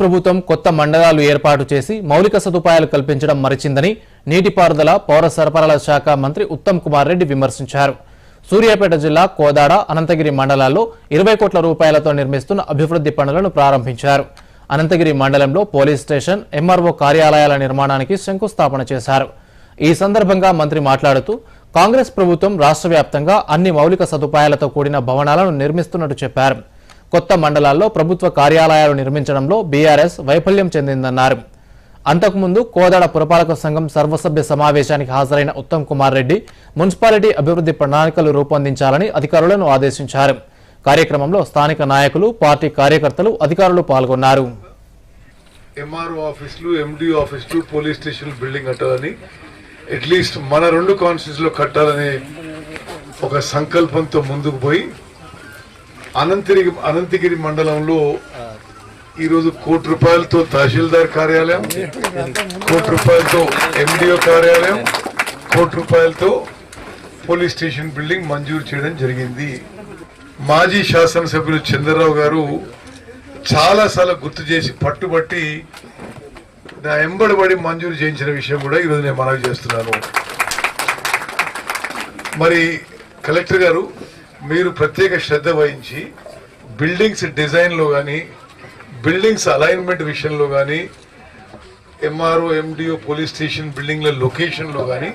ప్రభుత్వం కొత్త మండలాలు ఏర్పాటు చేసి మౌలిక సదుపాయాలు కల్పించడం మరిచిందని నీటిపారుదల పౌర సరఫరాల శాఖ మంత్రి ఉత్తమ్ కుమార్ రెడ్డి విమర్శించారు. సూర్యాపేట జిల్లా కోదాడ అనంతగిరి మండలాల్లో ఇరవై కోట్ల రూపాయలతో నిర్మిస్తున్న అభివృద్ధి పనులను ప్రారంభించారు. అనంతగిరి మండలంలో పోలీస్ స్టేషన్ ఎంఆర్ఓ కార్యాలయాల నిర్మాణానికి శంకుస్థాపన చేశారు. ఈ సందర్భంగా మంత్రి మాట్లాడుతూ కాంగ్రెస్ ప్రభుత్వం రాష్ట్ర వ్యాప్తంగా అన్ని మౌలిక సదుపాయాలతో కూడిన భవనాలను నిర్మిస్తున్నట్టు చెప్పారు. కొత్త మండలాల్లో ప్రభుత్వ కార్యాలయాలు నిర్మించడంలో బీఆర్ఎస్ వైఫల్యం చెందిందన్నారు. అంతకుముందు కోదాడ పురపాలక సంఘం సర్వసభ్య సమావేశానికి హాజరైన ఉత్తమ్ కుమార్ రెడ్డి మున్సిపాలిటీ అభివృద్ధి ప్రణాళికలు రూపొందించాలని అధికారులను ఆదేశించారు. కార్యక్రమంలో స్థానిక నాయకులు పార్టీ కార్యకర్తలు అధికారులు పాల్గొన్నారు. ఎంఆర్ఓ ఆఫీసులు ఎండి ఆఫీసులు పోలీస్ స్టేషన్ బిల్డింగ్ కట్టాలని అట్లీస్ట్ మన రెండు కాన్స్టిట్యూన్స్లో కట్టాలనే ఒక సంకల్పంతో ముందుకు పోయి అనంతగిరి అనంతగిరి మండలంలో ఈరోజు కోటి రూపాయలతో తహసీల్దార్ కార్యాలయం కోటి రూపాయలతో ఎండిఓ కార్యాలయం కోటి రూపాయలతో పోలీస్ స్టేషన్ బిల్డింగ్ మంజూరు చేయడం జరిగింది. మాజీ శాసనసభ్యులు చంద్రరావు గారు చాలాసార్లు గుర్తు చేసి పట్టుబట్టి నా ఎంబడబడి మంజూరు చేయించిన విషయం కూడా ఈరోజు నేను మనవి చేస్తున్నాను. మరి కలెక్టర్ గారు మీరు ప్రత్యేక శ్రద్ధ వహించి బిల్డింగ్స్ డిజైన్లో కానీ బిల్డింగ్స్ అలైన్మెంట్ విషయంలో కానీ ఎంఆర్ఓ ఎండిఓ పోలీస్ స్టేషన్ బిల్డింగ్ల లొకేషన్లో కానీ